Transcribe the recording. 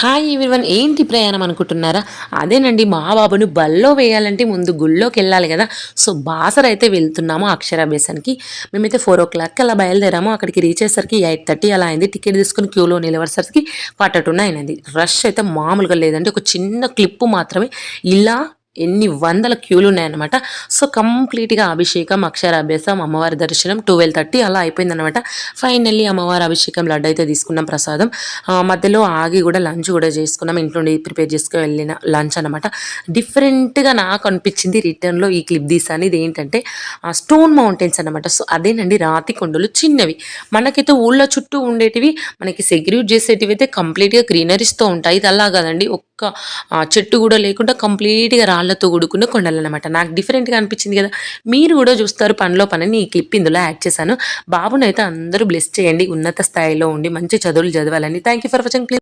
Hi one ఏంటి ప్రయాణం అనుకుంటున్నారా? అదేనండి మా బాబును బల్లో వేయాలంటే ముందు గుళ్ళోకి వెళ్ళాలి కదా. సో బాసర అయితే వెళ్తున్నాము అక్షరాభ్యాసానికి. మేమైతే ఫోర్ ఓ క్లాక్కి అలా బయలుదేరాము. అక్కడికి రీచ్ అయ్యేసరికి ఎయిట్ థర్టీ అలా అయింది. టికెట్ తీసుకుని క్యూలో నిలబడేసరికి క్వార్టర్ టు నైన్ అయింది. రష్ అయితే మామూలుగా లేదంటే ఒక చిన్న క్లిప్పు మాత్రమే. ఇలా ఎన్ని వందల క్యూలు ఉన్నాయన్నమాట సో కంప్లీట్గా అభిషేకం అక్షరాభ్యాసం అమ్మవారి దర్శనం ట్వెల్వ్ థర్టీ అలా అయిపోయిందనమాట ఫైనల్లీ అమ్మవారి అభిషేకం లడ్డు అయితే తీసుకున్నాం ప్రసాదం. మధ్యలో ఆగి కూడా లంచ్ కూడా చేసుకున్నాం. ఇంట్లో ప్రిపేర్ చేసుకుని వెళ్ళిన లంచ్ అనమాట డిఫరెంట్గా నాకు అనిపించింది రిటర్న్లో ఈ క్లిప్ తీసాను ఇది ఏంటంటే స్టోన్ మౌంటైన్స్ అనమాట సో అదేనండి రాతి కొండలు చిన్నవి. మనకైతే ఊళ్ళో చుట్టూ ఉండేటివి మనకి సెక్యూరిట్ చేసేటివి అయితే కంప్లీట్గా గ్రీనరీస్తో ఉంటాయి. ఇది అలా కదండి. ఒక్క చెట్టు కూడా లేకుండా కంప్లీట్గా రాళ్ళతో కూడుకున్న కొండలు అనమాట నాకు డిఫరెంట్గా అనిపించింది కదా. మీరు కూడా చూస్తారు పనిలో పనిని ఈ క్లిప్ ఇందులో యాడ్ చేశాను. బాబునైతే అందరూ బ్లెస్ చేయండి ఉన్నత స్థాయిలో ఉండి మంచి చదువులు చదవాలని. Thank you for watching